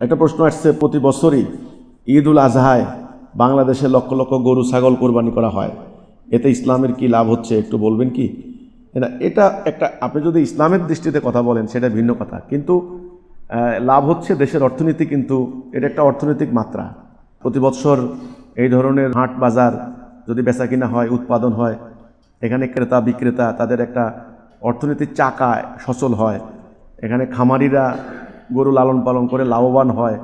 একটা প্রশ্ন আসছে, প্রতি বছরই ঈদ উল আজহায় বাংলাদেশে লক্ষ লক্ষ গরু, ছাগল কোরবানি করা হয়। এতে ইসলামের কি লাভ হচ্ছে একটু বলবেন কি? না, এটা একটা, আপনি যদি ইসলামের দৃষ্টিতে কথা বলেন, সেটা ভিন্ন কথা। কিন্তু লাভ হচ্ছে দেশের অর্থনীতি, কিন্তু এটা একটা অর্থনৈতিক মাত্রা। প্রতি বছর এই ধরনের হাট বাজার যদি বেচা কিনা হয়, উৎপাদন হয়, এখানে ক্রেতা, বিক্রেতা, তাদের একটা অর্থনীতির চাকা সচল হয়। এখানে খামারিরা গরু লালন পালন করে লাভবান হয়,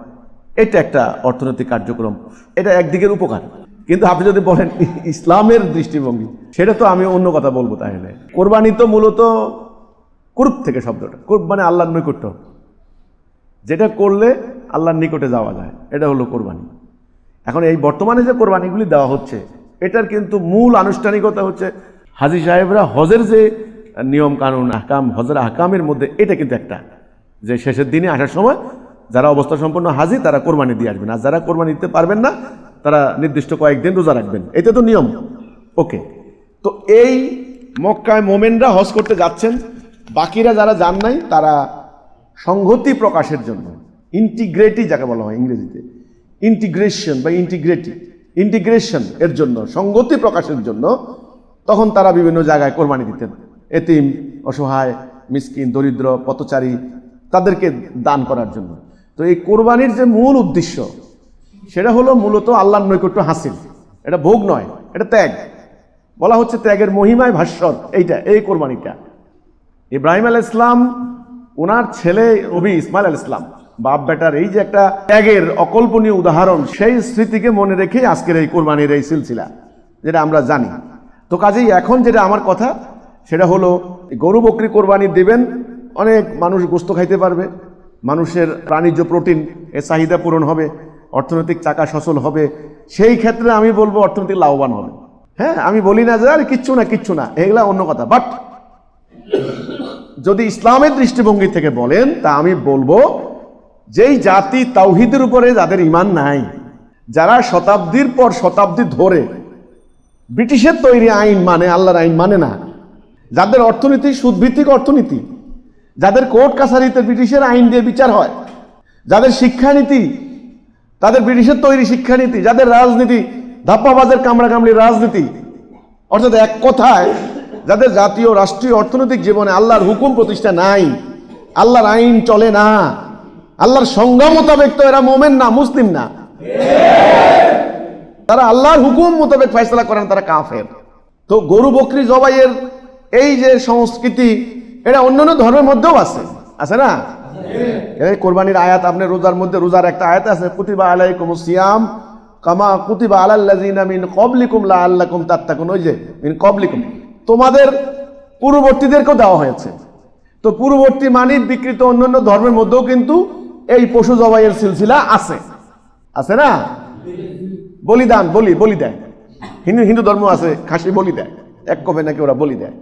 এটা একটা অর্থনৈতিক কার্যক্রম। এটা একদিকের উপকার। কিন্তু আপনি যদি বলেন ইসলামের দৃষ্টিভঙ্গি, সেটা তো আমি অন্য কথা বলব তাহলে। কোরবানি তো মূলত কুরুপ থেকে শব্দটা কুরব মানে আল্লাহর নৈকট্য। যেটা করলে আল্লাহর নিকটে যাওয়া যায়, এটা হলো কোরবানি। এখন এই বর্তমানে যে কোরবানিগুলি দেওয়া হচ্ছে, এটার কিন্তু মূল আনুষ্ঠানিকতা হচ্ছে হাজি সাহেবরা হজের যে নিয়ম কানুন আহকাম, হজের আহকামের মধ্যে এটা কিন্তু একটা। যে শেষের দিনে আসার সময় যারা অবস্থা সম্পন্ন হাজি, তারা কোরবানি দিয়ে আসবেন। আর যারা কোরবানি দিতে পারবেন না, তারা নির্দিষ্ট কয়েকদিন রোজা রাখবেন। এটা তো নিয়ম। ওকে। তো এই মক্কায় মোমেনরা হজ করতে যাচ্ছেন। বাকিরা যারা যান নাই, তারা সংহতি প্রকাশের জন্য। ইন্টিগ্রেটি যাকে বলা হয় ইংরেজিতে। ইন্টিগ্রেশন বা ইন্টিগ্রেটি। ইন্টিগ্রেশন এর জন্য সংগতি প্রকাশের জন্য তখন তারা বিভিন্ন জায়গায় কোরবানি দিতেন। এতিম, অসহায়, মিসকিন, দরিদ্র, পথচারী তাদেরকে দান করার জন্য। তো এই কোরবানির যে মূল উদ্দেশ্য, সেটা হলো মূলত আল্লাহর নৈকট্য হাসিল। এটা ভোগ নয়, এটা ত্যাগ। বলা হচ্ছে ত্যাগের মহিমায় ভাস্বর, এইটা, এই কোরবানিটা। ইব্রাহিম আল ইসলাম ওনার ছেলে নবী ইসমাইল আল ইসলাম বাপ বেটার এই যে একটা ত্যাগের অকল্পনীয় উদাহরণ, সেই স্মৃতিকে মনে রেখে আজকের এই কোরবানির এই সিলসিলা, যেটা আমরা জানি। তো কাজেই এখন যেটা আমার কথা, সেটা হলো, গরু বকরি কোরবানি দেবেন অনেক মানুষ গোস্ত খাইতে পারবে। মানুষের প্রাণীজ প্রোটিন এর চাহিদা পূরণ হবে, অর্থনৈতিক চাকা সচল হবে। সেই ক্ষেত্রে আমি বলব অর্থনৈতিক লাভবান হবে হ্যাঁ আমি বলি না যে, আর, কিচ্ছু না কিচ্ছু না। এগুলা অন্য কথা। বাট যদি ইসলামের দৃষ্টিভঙ্গি থেকে বলেন, তা আমি বলব যেই জাতি তাওহিদের উপরে যাদের ইমান নাই, যারা শতাব্দীর পর শতাব্দী ধরে ব্রিটিশের তৈরি আইন মানে আল্লাহর আইন মানে না, যাদের অর্থনীতি সুদভিত্তিক অর্থনীতি যাদের কোর্ট কাছারিতে ব্রিটিশের আইন দিয়ে বিচার হয়, যাদের শিক্ষানীতি, তাদের ব্রিটিশের তৈরি শিক্ষানীতি, যাদের রাজনীতি, ধাপ্পাবাজের কামড়াকামড়ির রাজনীতি, অর্থাৎ এক কথায় যাদের জাতীয়, রাষ্ট্রীয়, অর্থনৈতিক জীবনে আল্লাহর হুকুম প্রতিষ্ঠা নাই, আল্লাহর আইন চলে না, আল্লাহর সংজ্ঞা মোতাবেক তো এরা মোমেন না, মুসলিম না। তারা আল্লাহর হুকুম মোতাবেক ফয়সলা করেন, তারা কাফের। তো গরু বকরি জবাইয়ের এই যে সংস্কৃতি এটা অন্যান্য ধর্মের মধ্যেও আছে। আছে না? এই কোরবানির আয়াত আপনি রোজার মধ্যে রোজার একটা আয়াত আছে কুতিবা আলাই কুমু সিয়াম কামা কুতিবা আলাল্লাযিনা মিন কবলিকুম ক্বাবলিকুম লাআল্লাকুম তাত্তাকুন। ওই যে মিন ক্বাবলিকুম। তোমাদের পূর্ববর্তীদেরকেও দেওয়া হয়েছে। তো পূর্ববর্তী মানি বিকৃত অন্যান্য ধর্মের মধ্যেও কিন্তু এই পশু জবাইয়ের সিলসিলা আছে। আছে না? বলিদান বলি বলি দেয়। হিন্দু হিন্দু ধর্ম আছে খাসি বলি দেয়। এক কবে নাকি ওরা বলি দেয়।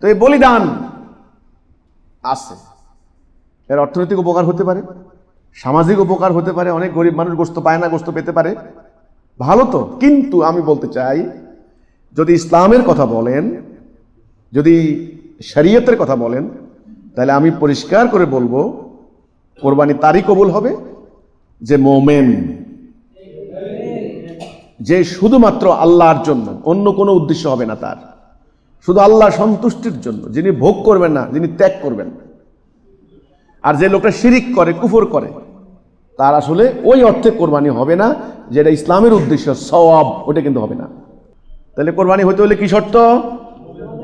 তো এই বলিদান আছে। এর অর্থনৈতিক উপকার হতে পারে, সামাজিক উপকার হতে পারে, অনেক গরিব মানুষ গোস্ত পায় না, গোস্ত পেতে পারে। ভালো তো, কিন্তু আমি বলতে চাই, যদি ইসলামের কথা বলেন, যদি শরীয়তের কথা বলেন, তাহলে আমি পরিষ্কার করে বলব, কোরবানি তারই কবুল হবে যে মোমেন, যে শুধুমাত্র আল্লাহর জন্য, অন্য কোনো উদ্দেশ্য হবে না তার। শুধু আল্লাহ সন্তুষ্টির জন্য, যিনি ভোগ করবেন না, যিনি ত্যাগ করবেন আর যে লোকটা শিরিক করে, কুফর করে, তার আসলে ওই অর্থে কোরবানি হবে না, যেটা ইসলামের উদ্দেশ্য, সওয়াব, ওটা কিন্তু হবে না। তাহলে কোরবানি হতে হলে কি শর্ত?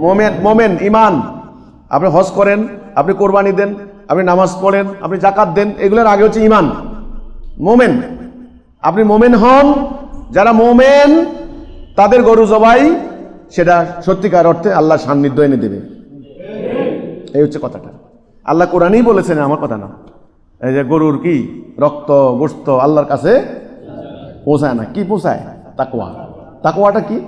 মোমেন মোমেন ইমান আপনি হজ করেন, আপনি কোরবানি দেন, আপনি নামাজ পড়েন, আপনি জাকাত দেন, এগুলোর আগে হচ্ছে ইমান মোমেন। আপনি মোমেন হন, যারা মোমেন, তাদের গরু জবাই সেটা সত্যিকার অর্থে আল্লাহ সান্নিধ্য এনে দেবে। এই হচ্ছে কথাটা। আল্লাহ কোরআনই বলেছেন, আমার কথা না। এই যে গরুর কি? রক্ত গোস্ত আল্লাহর কাছে পৌঁছায় না। কি পৌঁছায়? তাকুয়া তাকুয়াটা কি?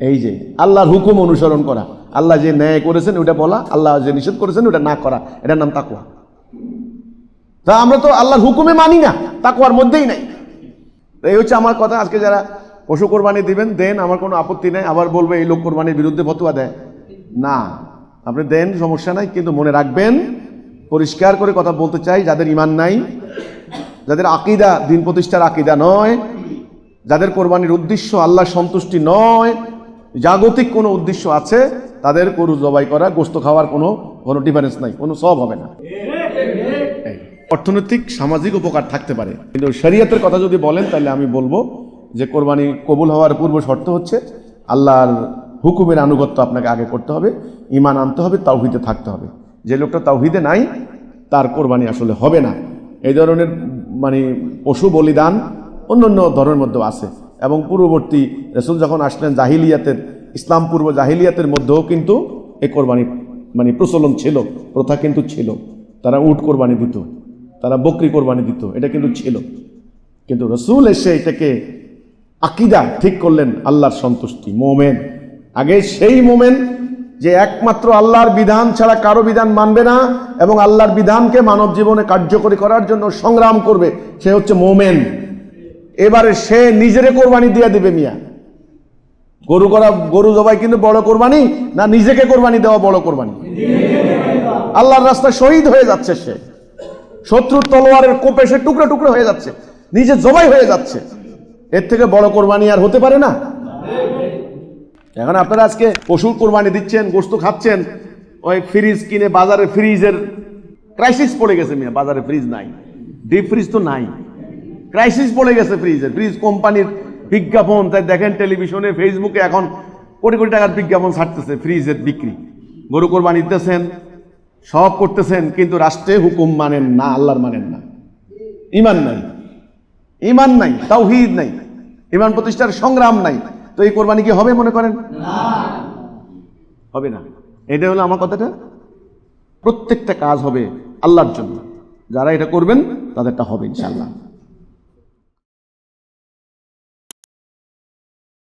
এই যে আল্লাহর হুকুম অনুসরণ করা। আল্লাহ যে ন্যায় করেছেন ওটা বলা। আল্লাহ যে নিষেধ করেছেন ওটা না করা। এটার নাম তাকুয়া তা আমরা তো আল্লাহর হুকুমে মানি না। তাকুয়ার মধ্যেই নাই। এই হচ্ছে আমার কথা। আজকে যারা পশু কোরবানি দিবেন, দেন আমার কোনো আপত্তি নেই, আবার বলবে এই লোক কোরবানির বিরুদ্ধে ফতুয়া দেয়। না, আপনি দেন, সমস্যা নাই, কিন্তু মনে রাখবেন, পরিষ্কার করে কথা বলতে চাই, যাদের ইমান নাই, যাদের আকিদা, দিন প্রতিষ্ঠার আকিদা নয়, যাদের কোরবানির উদ্দেশ্য আল্লাহ সন্তুষ্টি নয়, জাগতিক কোনো উদ্দেশ্য আছে, তাদের গরু জবাই করা, গোস্ত খাওয়ার কোনো কোনো ডিফারেন্স নাই, কোনো সব হবে না। অর্থনৈতিক, সামাজিক উপকার থাকতে পারে, কিন্তু শরীয়তের কথা যদি বলেন, তাহলে আমি বলব যে কোরবানি কবুল হওয়ার পূর্ব শর্ত হচ্ছে আল্লাহর হুকুমের আনুগত্য আপনাকে আগে করতে হবে ইমান আনতে হবে, তাওহিদে থাকতে হবে। যে লোকটা তাওহিদে নাই, তার কোরবানি আসলে হবে না। এই ধরনের মানে পশু বলিদান অন্য অন্য ধর্মের মধ্যেও আছে। এবং পূর্ববর্তী রসুল যখন আসলেন জাহিলিয়াতের, ইসলাম পূর্ব জাহিলিয়াতের মধ্যেও কিন্তু এই কোরবানি মানে প্রচলন ছিল, প্রথা কিন্তু ছিল। তারা উট কোরবানি দিত, তারা বকরি কোরবানি দিত, এটা কিন্তু ছিল। কিন্তু রসুল এসে এটাকে আকিদা ঠিক করলেন আল্লাহর সন্তুষ্টি, মোমেন। আগে সেই মোমেন যে একমাত্র আল্লাহর বিধান ছাড়া কারও বিধান মানবে না এবং আল্লাহর বিধানকে মানব জীবনে কার্যকরী করার জন্য সংগ্রাম করবে, সে হচ্ছে মোমেন। এবারে সে নিজেরে কোরবানি দিয়ে দিবে মিয়া। গরু করা, গরু জবাই কিন্তু বড় কোরবানি না নিজেকে কোরবানি দেওয়া বড় কোরবানি? আল্লাহর রাস্তায় শহীদ হয়ে যাচ্ছে সে। শত্রুর তলোয়ারের কোপে সে টুকরো টুকরো হয়ে যাচ্ছে, নিজে জবাই হয়ে যাচ্ছে। এর থেকে বড় কোরবানি আর হতে পারে না? এখন আপনারা আজকে পশুর কোরবানি দিচ্ছেন, গোস্ত খাচ্ছেন, ওই ফ্রিজ কিনে বাজারে ফ্রিজের ক্রাইসিস পড়ে গেছে মিয়া, বাজারে ফ্রিজ নাই। ডিপ ফ্রিজ তো নাই। ক্রাইসিস পড়ে গেছে ফ্রিজের ফ্রিজ কোম্পানির বিজ্ঞাপন, তাই দেখেন টেলিভিশনে ফেসবুকে এখন কোটি কোটি টাকার বিজ্ঞাপন ছাড়তেছে ফ্রিজের বিক্রি। গরু কোরবানি দিতেছেন সব করতেছেন, কিন্তু রাষ্ট্রে হুকুম মানেন না, আল্লাহর মানেন না। ইমান নাই। ইমান নাই তাওহিদ নাই ইমান প্রতিষ্ঠার সংগ্রাম নাই। তো এই কোরবানি কি হবে মনে করেন? হবে না। এটা হলো আমার কথাটা। প্রত্যেকটা কাজ হবে আল্লাহর জন্য। যারা এটা করবেন তাদেরটা হবে ইনশাল্লাহ